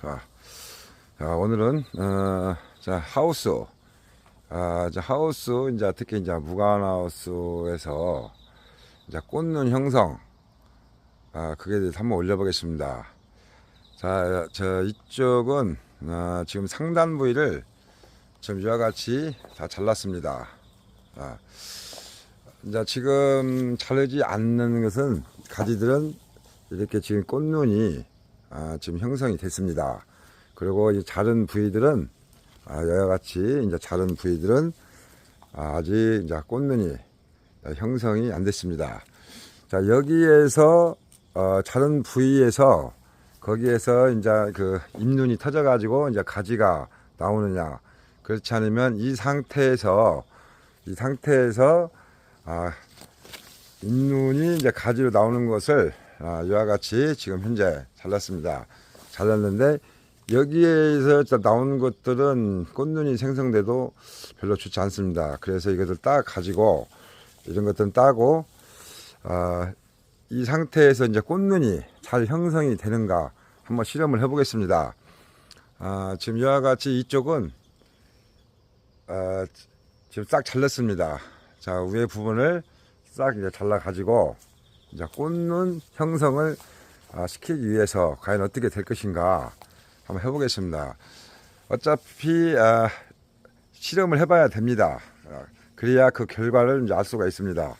자, 자 오늘은 어, 자 하우스, 아, 자 하우스 이제 특히 이제 무관 하우스에서 이제 꽂는 형성, 아 그게 대해서 한번 올려보겠습니다. 자, 저 이쪽은 어, 지금 상단 부위를 지금 이와 같이 다 잘랐습니다. 아, 이제 지금 자르지 않는 것은 가지들은 이렇게 지금 꽃눈이 아, 지금 형성이 됐습니다. 그리고 이 자른 부위들은 아, 이와 같이 이제 자른 부위들은 아, 아직 이제 꽃눈이 형성이 안 됐습니다. 자 여기에서 어, 자른 부위에서 거기에서 이제 그 잎눈이 터져가지고 이제 가지가 나오느냐 그렇지 않으면 이 상태에서 이 상태에서 아, 잎눈이 이제 가지로 나오는 것을 아, 이와 같이 지금 현재 잘랐습니다. 잘랐는데 여기에서 나오는 것들은 꽃눈이 생성돼도 별로 좋지 않습니다. 그래서 이것을 딱 가지고 이런 것들은 따고 아, 이 상태에서 이제 꽃눈이 잘 형성이 되는가 한번 실험을 해보겠습니다. 아, 지금 이와 같이 이쪽은 아, 지금 싹 잘랐습니다. 자 위에 부분을 싹 이제 잘라 가지고 이제 꽂는 형성을 아, 시키기 위해서 과연 어떻게 될 것인가 한번 해보겠습니다. 어차피 아, 실험을 해봐야 됩니다. 아, 그래야 그 결과를 이제 알 수가 있습니다.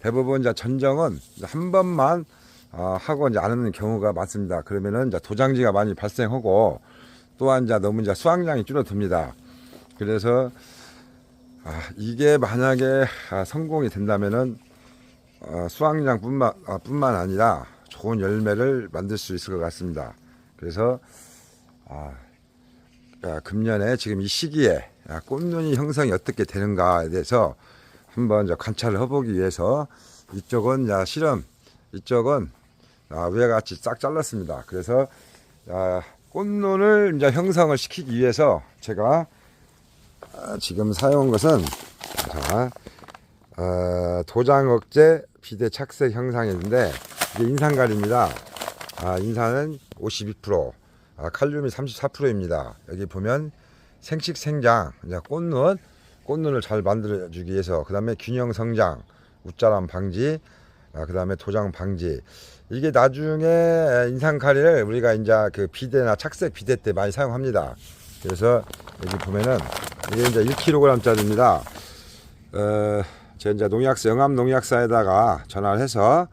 대부분 이제 전정은 한 번만 아, 하고 이제 안 하는 경우가 많습니다. 그러면은 이제 도장지가 많이 발생하고 또한 이제 너무 이제 수확량이 줄어듭니다. 그래서 아, 이게 만약에 아, 성공이 된다면은 어, 수확량뿐만 아, 뿐만 아니라 좋은 열매를 만들 수 있을 것 같습니다. 그래서 아, 아, 금년에 지금 이 시기에 아, 꽃눈이 형성이 어떻게 되는가에 대해서 한번 관찰을 해보기 위해서 이쪽은 이제 실험, 이쪽은 아, 위와 같이 싹 잘랐습니다. 그래서 아, 꽃눈을 이제 형성을 시키기 위해서 제가 아, 지금 사용한 것은 자, 어, 도장 억제 비대 착색 형상인데 이게 인산갈입니다. 아, 인산은 52%, 아, 칼륨이 34%입니다. 여기 보면 생식 생장, 꽃눈, 꽃눈을 잘 만들어주기 위해서 그 다음에 균형 성장, 웃자람 방지, 아, 그 다음에 도장 방지. 이게 나중에 인산칼리를 우리가 이제 그 비대나 착색 비대 때 많이 사용합니다. 그래서 여기 보면은 이게 이제 1kg짜리입니다. 어, 제가 이제 농약사, 영암 농약사에다가 전화를 해서,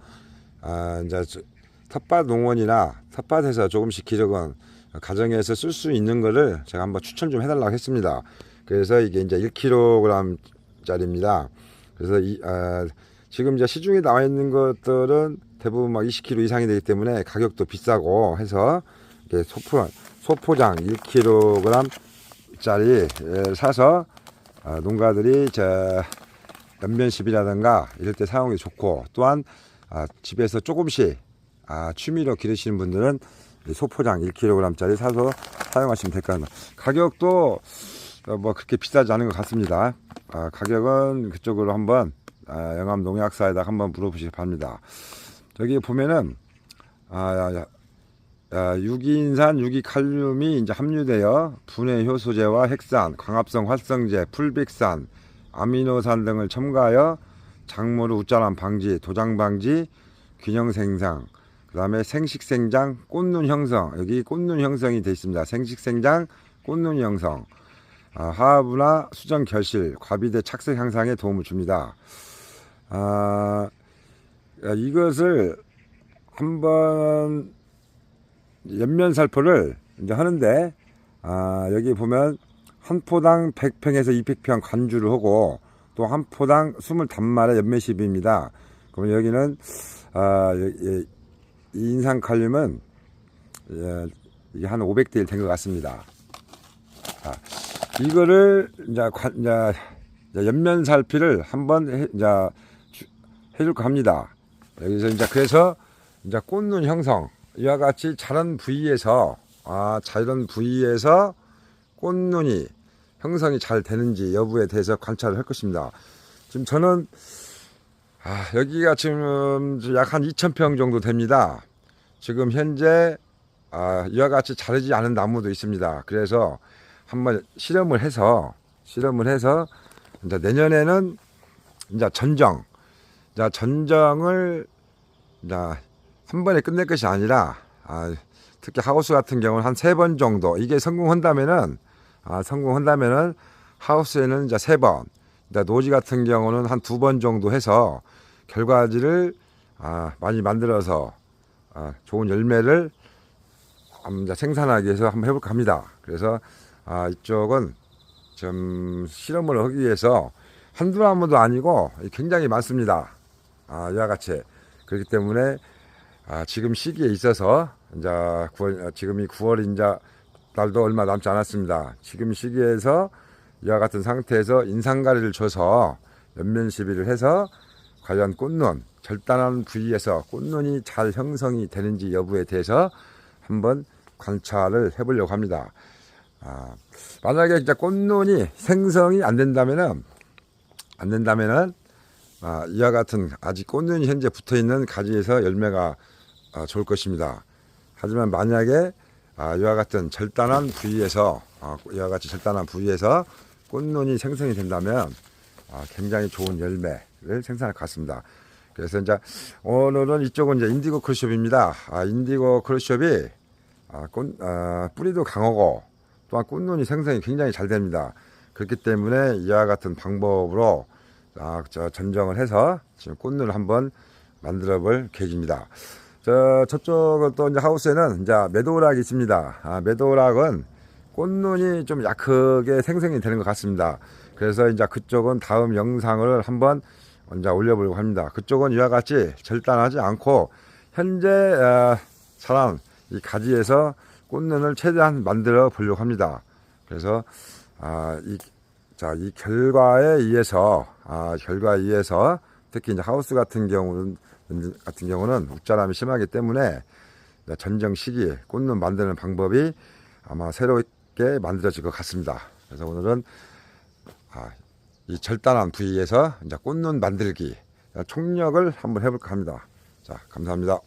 아, 이제 저- 텃밭 농원이나 텃밭에서 조금씩 기르건 가정에서 쓸 수 있는 거를 제가 한번 추천 좀 해달라고 했습니다. 그래서 이게 이제 1kg짜리입니다. 그래서 이, 아, 지금 이제 시중에 나와 있는 것들은 대부분 막 20kg 이상이 되기 때문에 가격도 비싸고 해서 소포, 소포장 1kg짜리 사서 아, 농가들이 저 연면십이라든가 이럴 때 사용이 좋고 또한 아, 집에서 조금씩 아, 취미로 기르시는 분들은 이 소포장 1kg짜리 사서 사용하시면 될 것 같습니다. 가격도 어, 뭐 그렇게 비싸지 않은 것 같습니다. 아, 가격은 그쪽으로 한번 아, 영암 농약사에다 한번 물어보시기 바랍니다. 저기 보면은 아, 아, 유기인산, 유기칼륨이 이제 함유되어 분해 효소제와 핵산, 광합성 활성제, 풀백산, 아미노산 등을 첨가하여 작물의 웃자람 방지, 도장 방지, 균형 생장, 그 다음에 생식 생장, 꽃눈 형성, 여기 꽃눈 형성이 되어 있습니다. 생식 생장, 꽃눈 형성, 아, 하부나 수정 결실, 과비대 착색 향상에 도움을 줍니다. 아, 야, 이것을 한번 연면 살포를 이제 하는데 아, 여기 보면 한 포당 100평에서 200평 간주를 하고 또 한 포당 20단말의 연매십입니다. 그러면 여기는 아, 예, 예, 이 인산 칼륨은 예, 이게 한 500대 1 된 것 같습니다. 자, 이거를 이제, 관- 이제 연면 살피를 한번 해, 이제 주- 해줄까 합니다. 여기서 이제 그래서 이제 꽃눈 형성 이와 같이 자란 부위에서 아 자란 부위에서 꽃눈이 형성이 잘 되는지 여부에 대해서 관찰을 할 것입니다. 지금 저는 아, 여기가 지금 약 한 2,000평 정도 됩니다. 지금 현재 아, 이와 같이 자르지 않은 나무도 있습니다. 그래서 한번 실험을 해서 실험을 해서 이제 내년에는 이제 전정, 이제 전정을 이제 한 번에 끝낼 것이 아니라 아, 특히 하우스 같은 경우는 한 세 번 정도 이게 성공한다면은 아, 성공한다면은 하우스에는 이제 세 번, 이제 노지 같은 경우는 한 두 번 정도 해서 결과지를 아, 많이 만들어서 아, 좋은 열매를 이제 생산하기 위해서 한번 해볼까 합니다. 그래서 아, 이쪽은 좀 실험을 하기 위해서 한두 나무도 아니고 굉장히 많습니다. 아, 이와 같이 그렇기 때문에 아, 지금 시기에 있어서 이제 9월, 지금이 9월 이제 날도 얼마 남지 않았습니다. 지금 시기에서 이와 같은 상태에서 인상가리를 줘서 연면 시비를 해서 과연 꽃눈 절단한 부위에서 꽃눈이 잘 형성이 되는지 여부에 대해서 한번 관찰을 해보려고 합니다. 아, 만약에 진짜 꽃눈이 생성이 안 된다면은 안 된다면은 아, 이와 같은 아직 꽃눈이 현재 붙어 있는 가지에서 열매가 아, 좋을 것입니다. 하지만 만약에 아, 이와 같은 절단한 부위에서 아, 이와 같이 절단한 부위에서 꽃눈이 생성이 된다면 아, 굉장히 좋은 열매를 생산할 것 같습니다. 그래서 이제 오늘은 이쪽은 이제 인디고 크루숍입니다. 아, 인디고 크루숍이 아, 꽃, 아, 뿌리도 강하고 또한 꽃눈이 생성이 굉장히 잘 됩니다. 그렇기 때문에 이와 같은 방법으로 아, 저 전정을 해서 지금 꽃눈을 한번 만들어 볼 계획입니다. 저, 저쪽은 또 이제 하우스에는 이제 메도락이 있습니다. 아, 메도락은 꽃눈이 좀 약하게 생성이 되는 것 같습니다. 그래서 이제 그쪽은 다음 영상을 한번 이제 올려보려고 합니다. 그쪽은 이와 같이 절단하지 않고 현재 어, 자란 이 가지에서 꽃눈을 최대한 만들어 보려고 합니다. 그래서 아, 이, 자, 이 결과에 의해서 아, 결과에 의해서 특히 이제 하우스 같은 경우는 같은 경우는 웃자람이 심하기 때문에 전정 시기에 꽃눈 만드는 방법이 아마 새롭게 만들어질 것 같습니다. 그래서 오늘은 아, 이 절단한 부위에서 이제 꽃눈 만들기 총력을 한번 해볼까 합니다. 자, 감사합니다.